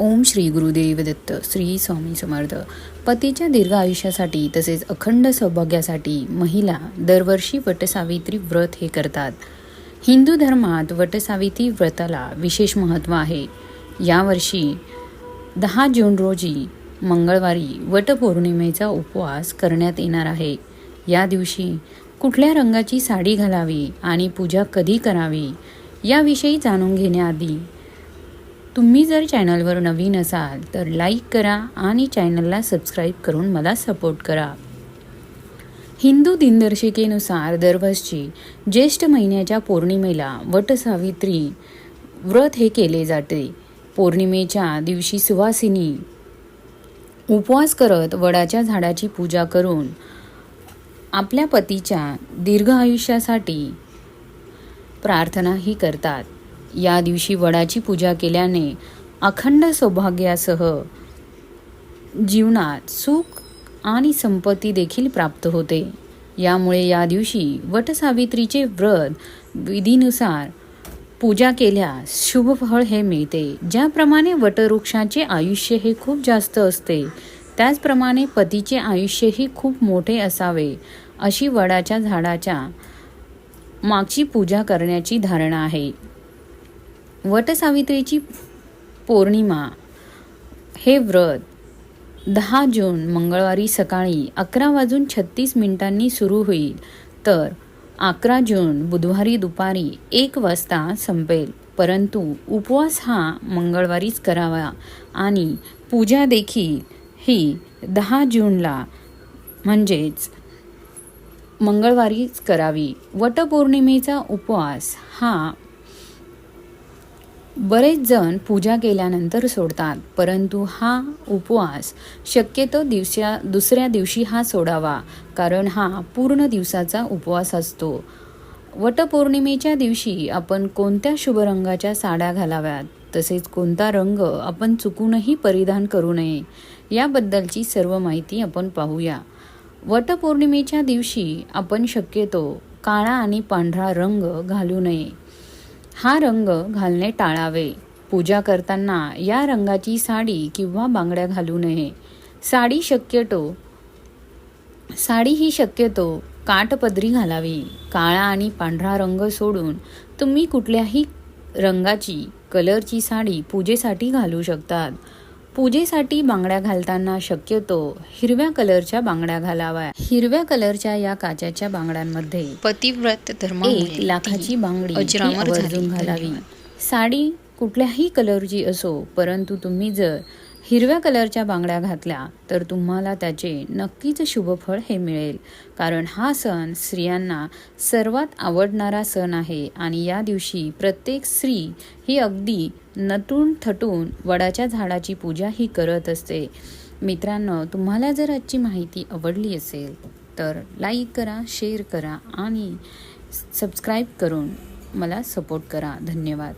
ओम श्री गुरुदेव दत्त श्री स्वामी समर्थ. पतीच्या दीर्घ आयुष्यासाठी तसेच अखंड सौभाग्यासाठी महिला दरवर्षी वटसावित्री व्रत हे करतात. हिंदू धर्मात वटसावित्री व्रताला विशेष महत्त्व आहे. यावर्षी दहा जून रोजी मंगळवारी वटपौर्णिमेचा उपवास करण्यात येणार आहे. या दिवशी कुठल्या रंगाची साडी घालावी आणि पूजा कधी करावी याविषयी जाणून घेण्याआधी तुम्ही जर चॅनलवर नवीन असाल तर लाईक करा आणि चॅनलला सबस्क्राईब करून मला सपोर्ट करा. हिंदू दिनदर्शिकेनुसार दरवर्षी ज्येष्ठ महिन्याच्या पौर्णिमेला वटसावित्री व्रत हे केले जाते. पौर्णिमेच्या दिवशी सुवासिनी उपवास करत वडाच्या झाडाची पूजा करून आपल्या पतीच्या दीर्घ आयुष्यासाठी प्रार्थनाही करतात. या दिवशी वडाची पूजा केल्याने अखंड सौभाग्यासह जीवनात सुख आणि संपत्ती देखील प्राप्त होते. यामुळे या दिवशी वटसावित्रीचे व्रत विधीनुसार पूजा केल्यास शुभ फळ हे मिळते. ज्याप्रमाणे वटवृक्षाचे आयुष्य हे खूप जास्त असते त्याचप्रमाणे पतीचे आयुष्यही खूप मोठे असावे अशी वडाच्या झाडाच्या मागची पूजा करण्याची धारणा आहे. वटसावित्रीची पौर्णिमा हे व्रत दहा जून मंगळवारी सकाळी अकरा वाजून छत्तीस मिनिटांनी सुरू होईल. तर अकरा जून बुधवारी दुपारी एक वाजता संपेल. परंतु उपवास हा मंगळवारीच करावा आणि पूजा देखील ही दहा जूनला म्हणजेच मंगळवारीच करावी. वटपौर्णिमेचा उपवास हा बरेच जण पूजा केल्यानंतर सोडतात परंतु हा उपवास शक्यतो दिवसा दुसऱ्या दिवशी हा सोडावा कारण हा पूर्ण दिवसाचा उपवास असतो. वटपौर्णिमेच्या दिवशी आपण कोणत्या शुभ रंगाच्या साड्या घालाव्यात तसेच कोणता रंग आपण चुकूनही परिधान करू नये याबद्दलची सर्व माहिती आपण पाहूया. वटपौर्णिमेच्या दिवशी आपण शक्यतो काळा आणि पांढरा रंग घालू नये हा रंग घालणे टाळावे. पूजा करताना या रंगाची साडी किंवा बांगड्या घालू नये. साडी शक्यतो साडी ही शक्यतो काटपदरी घालावी. काळा आणि पांढरा रंग सोडून तुम्ही कुठल्याही रंगाची कलरची साडी पूजेसाठी घालू शकतात. पूजेसाठी बांगड्या घालताना शक्यतो हिरव्या कलरच्या बांगड्या घालाव्या हिरव्या कलरच्या या काच्याच्या बांगड्यांमध्ये पतिव्रत एक धर्मामुळे लाखाची बांगडी. आवर्जून घालावी. साडी कुठल्याही कलरची असो परंतु तुम्ही जर हिरव्या कलरच्या बांगड्या घातल्या तर तुम्हाला त्याचे नक्कीच शुभफळ हे मिळेल कारण हा सण स्त्रियांना सर्वात आवडणारा सण आहे आणि या दिवशी प्रत्येक स्त्री ही अगदी नटून थटून वडाच्या झाडाची पूजा ही करत असते. मित्रांनो तुम्हाला जर आजची माहिती आवडली असेल तर लाईक करा शेअर करा आणि सबस्क्राईब करून मला सपोर्ट करा. धन्यवाद.